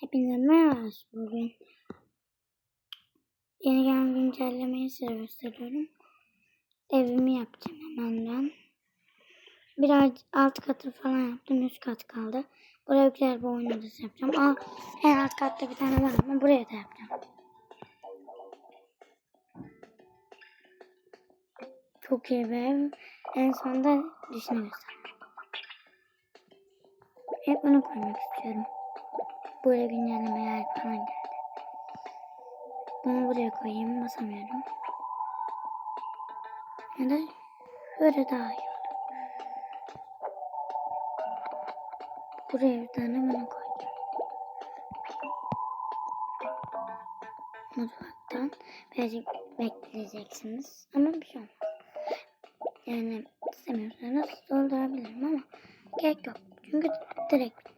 Hepinize merhaba bugün. Yeni gelen güncellemeyi size gösteriyorum. Evimi yapacağım hemen ben. Biraz alt katı falan yaptım. Üst kat kaldı. Buraya güzel bir oyun odası yapacağım. Aa, en alt katta bir tane var ama buraya da yapacağım. Çok iyi bir ev. En sonunda dışını göstereceğim. Hep bunu koymak istiyorum. Buraya güncellemeler falan geldi. Bunu buraya koyayım. Basamıyorum. Ya da böyle daha iyi olur. Buraya bir tane bunu koyacağım. Mutfaktan birazcık bekleyeceksiniz. Ama bir şey olmaz. Yani istemiyorsanız doldurabilirim ama gerek yok. Çünkü direkt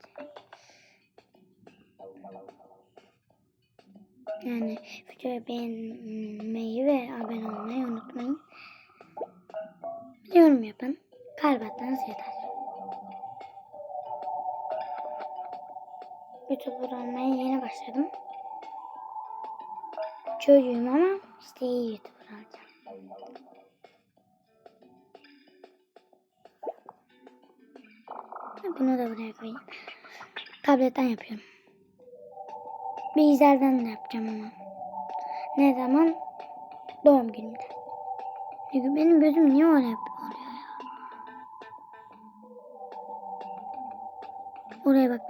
Yani videoyu beğenmeyi ve abone olmayı unutmayın. Yorum yapın. Kalp atmanız yeter. YouTuber olmaya yeni başladım. Çocuğum ama işte iyi YouTuber olacağım. Bunu da buraya koyayım. Tabletten yapıyorum. Bilgisayardan da yapacağım ama. Ne zaman? Doğum günümde. Çünkü benim gözüm niye öyle oluyor ya? Oraya bak.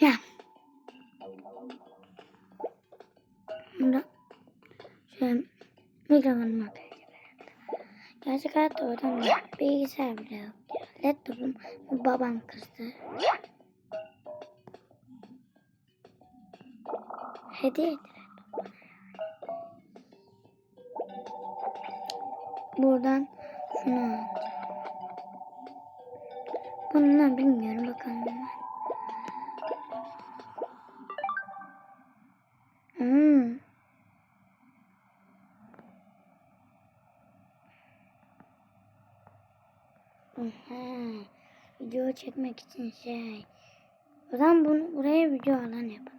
Ya. Burada şöyle mikrofonumu koyacağım. Gerçek hayatta oradan da bilgisayar bile yok. Laptopum babam kırdı. Hediye etti. Buradan şunu alacağım. Bunu bilmiyorum bakalım Aha, video çekmek için şey. O zaman bunu buraya video alan yapalım.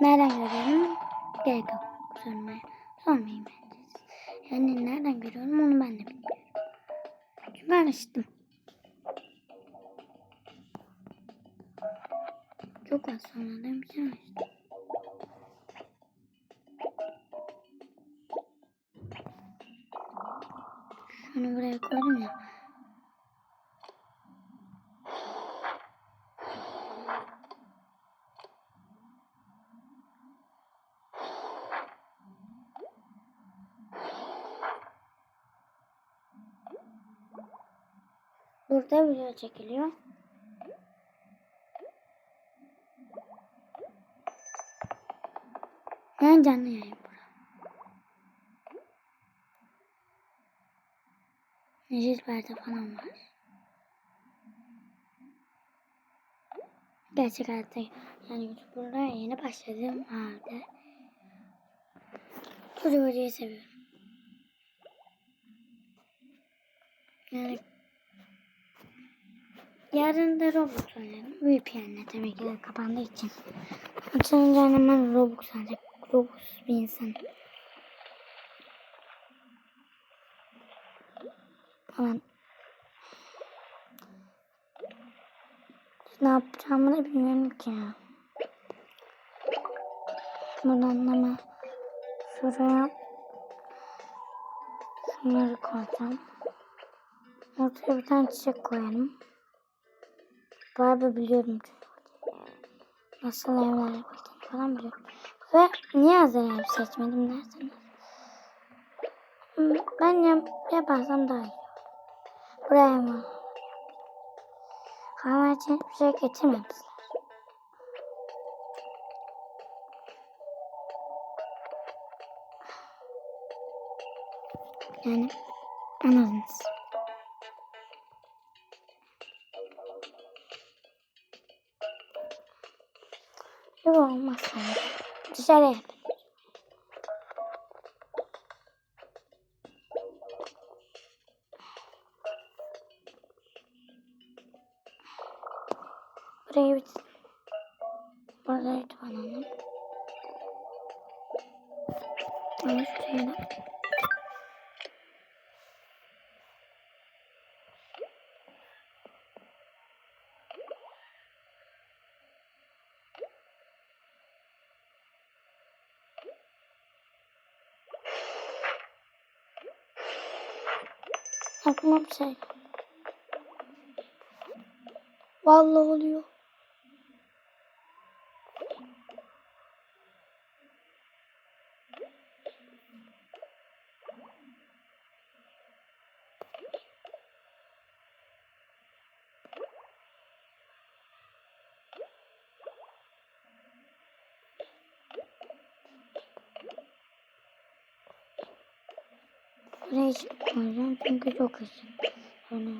Nereden görüyorum? Gerek yok Şunu buraya koydum ya. Burada video çekiliyor. Ben canlı yayın perde falan var. Gerçek hayatta yani YouTuber'da yeni başladığım halde Koca hocayı seviyorum. Yani yarın da Roblox oynayalım. VPN'le tabii ki de kapandığı için. Açılınca hemen Roblox alacak. Roblox bir insan. Falan. Ne yapacağımı da bilmiyorum ki. Buradan ama şuraya şunları koyacağım. Ortaya bir tane çiçek koyalım. Barbie biliyorum çünkü. Nasıl evler yapıldığını falan biliyorum. Ve niye hazır ev seçmedim derseniz. Hmm, Ben yap yaparsam daha iyi. Buraya mı? Hayvan için hiçbir şey getirmemişler. Yani anladınız. Yok olmaz. Dışarı. Bir Buradaydı. Ama da. Aklıma bir şey. Vallahi oluyor. Buraya hiç koyacağım çünkü çok hızlı. Sonra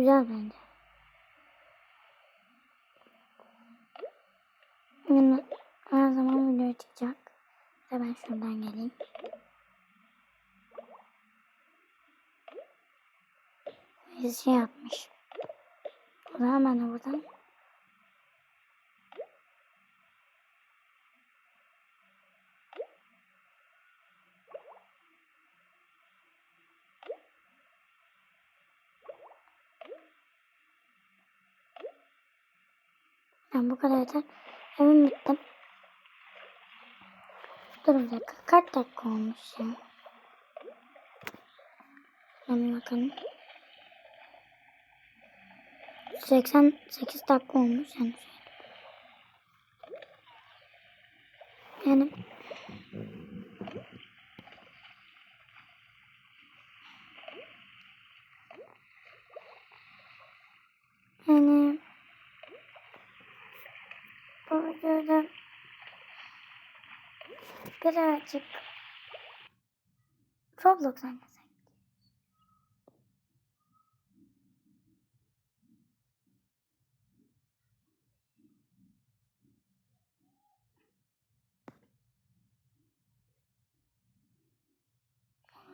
güzel bence. Yani her zaman video çıkacak. Ve ben şuradan geleyim. Şey yapmış. O zaman ben buradan Ben bu kadar yeter. Evim bittim. Dur bir dakika. Kaç dakika olmuş ya? Ben bakalım. 88 dakika olmuş yani. Yani yani videoda birazcık Roblox oynasın.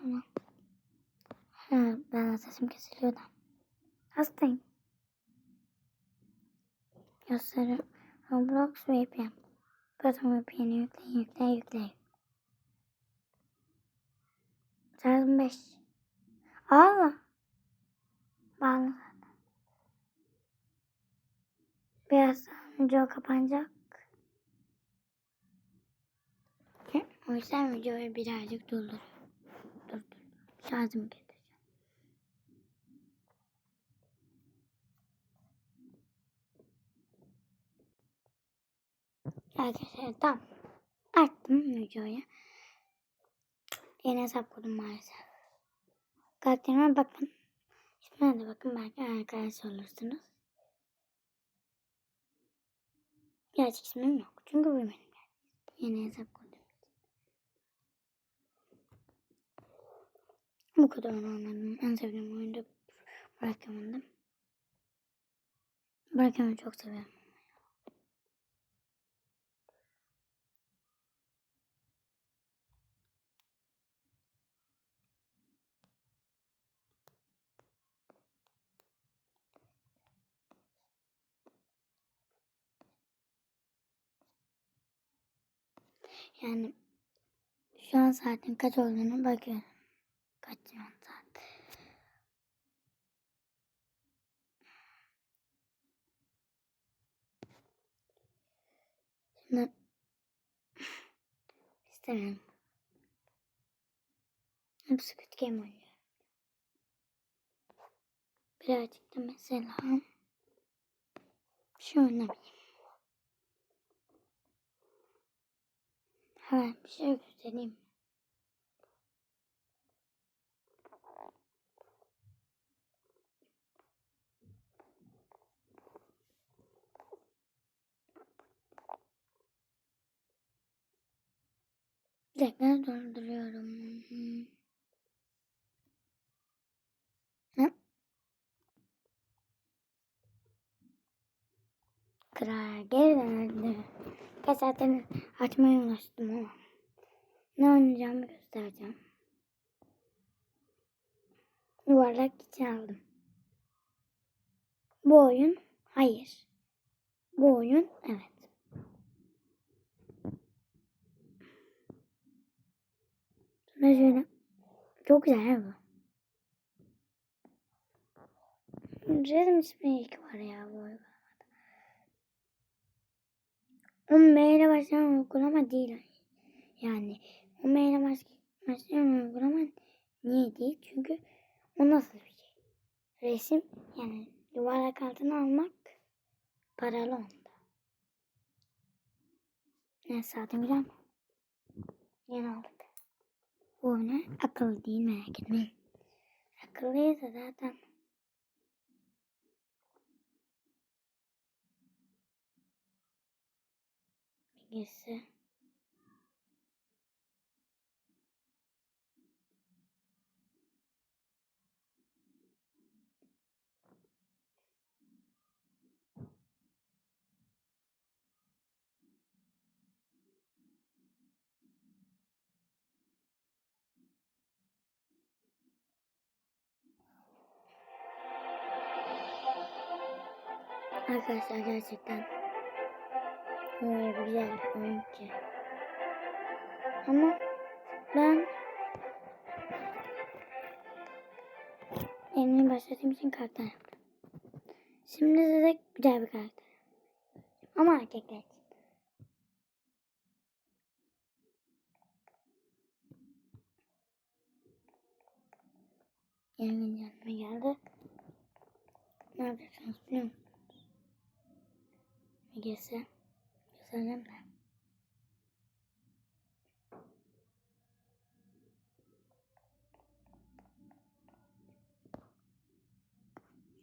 Ama ha, ben sesim kesiliyor da. Hastayım. Gösteri Roblox VPN. Proton VPN'i yükleyin, yükleyin, yükleyin. Şarjım 5. Allah. Bağlı zaten. Biraz önce o kapanacak. O yüzden videoyu birazcık durdur. Dur dur. Şarjımı Arkadaşlar tamam. Açtım videoyu. Yeni hesap kurdum maalesef. Karakterime bakın. İsmine de bakın belki arkadaş olursunuz. Gerçek ismim yok. Çünkü bu benim yeni hesap koydum. Bu kadar oynadım. En sevdiğim oyunda Bırakamadım. Bırakamadım çok seviyorum. Yani şu an saatin kaç olduğunu bakıyorum. Kaç saat? Şimdi istemiyorum. Hep Squid Game oynuyorum. Birazcık da mesela şu oynamayayım. Ha bir şey göstereyim. Bir dakika durduruyorum. Hı. Kral geri döndü. Kaç saattir açmaya ulaştım ama. Ne oynayacağımı göstereceğim. Yuvarlak için aldım. Bu oyun hayır. Bu oyun evet. Sonra şöyle çok güzel bu. Resim Speak var ya bu uygulamada. O M ile başlayan uygulama değil. Yani o M ile baş- başlayan uygulama niye değil? Çünkü o nasıl bir şey? Resim yani yuvarlak altına almak paralı onda. Ne saatin güzel mi? Yeni aldık. Bu oyunu akıllı değil merak etmeyin. Akıllıysa zaten bilgisi. Arkadaşlar gerçekten bir oyun ki. Ama ben Emre'yi başladığım için karakter. Şimdi size güzel bir karakter. Ama erkekler için. Yeni güncelleme geldi. Ne yapacaksınız biliyor musunuz? Gelse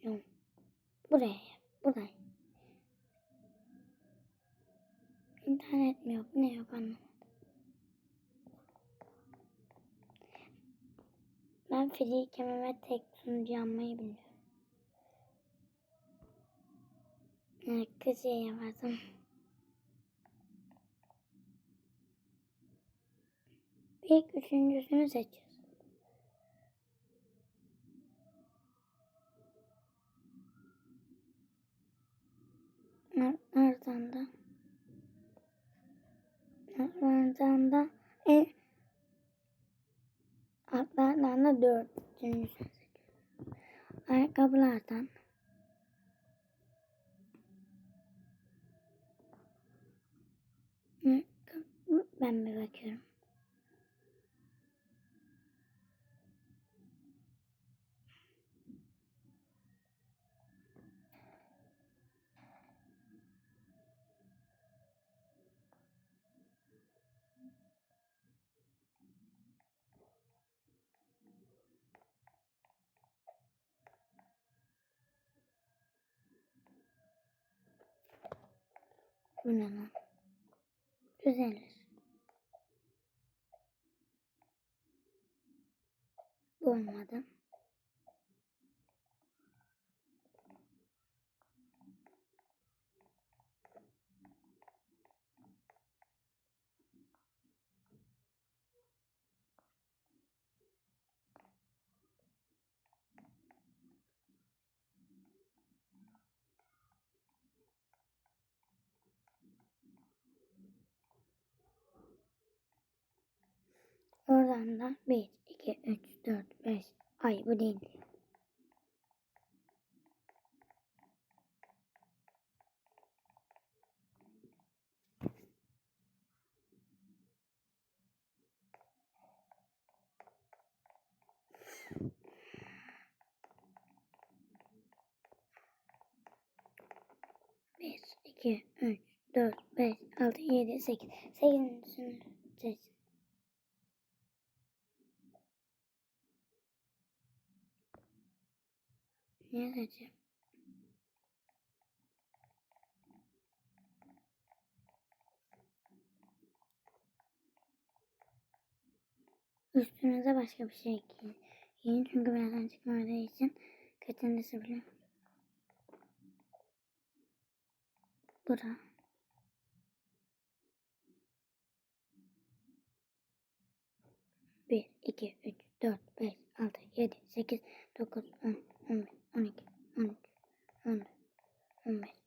Yok. Buraya. Buraya. İnternet mi yok ne yok anlamadım. Ben free ve tek sunucu yapmayı bilmiyorum. Evet, kız şey İlk üçüncüsünü seçiyoruz. Nereden da? Nereden da? En altlardan da dördüncüsünü seçiyoruz. Ayakkabılardan. Ben bir bakıyorum. Bu ne lan? Olmadı. Oradan da 1, 2, 3, 4, 5. Ay bu değil. Bir, iki, üç, dört, beş, altı, yedi, sekiz. Sekizincisini seç. Ne seçeyim? Üstünüze başka bir şey giyin. Giyin çünkü birazdan çıkmadığı için kaçıncısı musun? Bura. Bir, iki, üç, dört, beş, altı, yedi, sekiz, dokuz, on, on bir, 12, 13, 14, 15,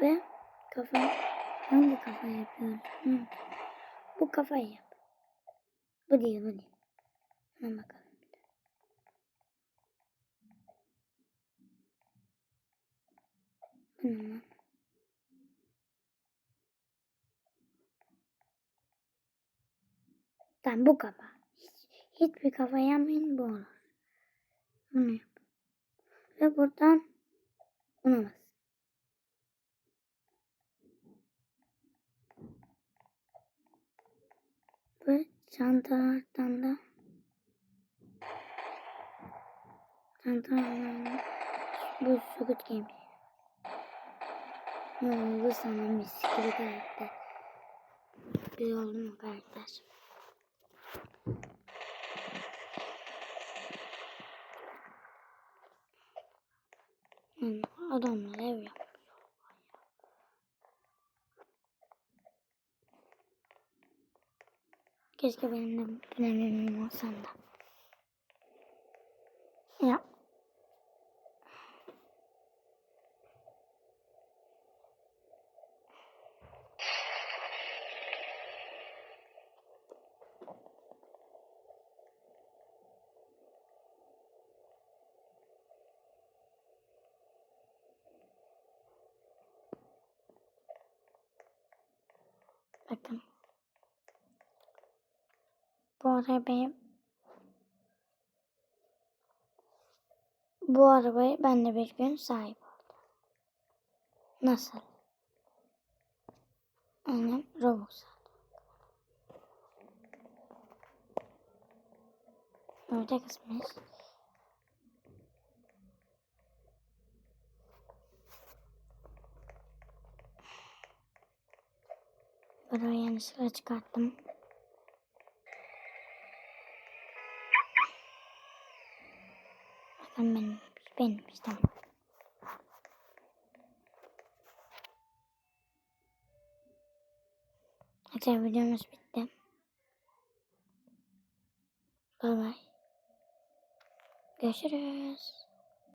Ve kafa hangi kafa yapıyoruz? Hı. Bu kafayı yap. Bu değil bu değil. Hemen bakalım. Bu ne lan? Tamam bu kafa. Hiç, hiçbir kafa yapmayın bu olur. Bunu yap. Ve buradan buna bas. Ve çantalardan da çantalardan da bu Squid Game. Ne oldu sana mis gibi oldu mu karakter? Hmm, adamlar ev yapıyor. Keşke benim de premiumum olsam da. Ya. Bakın. Bu araba benim bu arabayı ben de bir gün sahip oldum. Nasıl? Annem Robux. Orada kısmıyız. Burayı yanlışlıkla çıkarttım. Bakın benim, benim işte. Arkadaşlar videomuz bitti. Bay bay. Görüşürüz.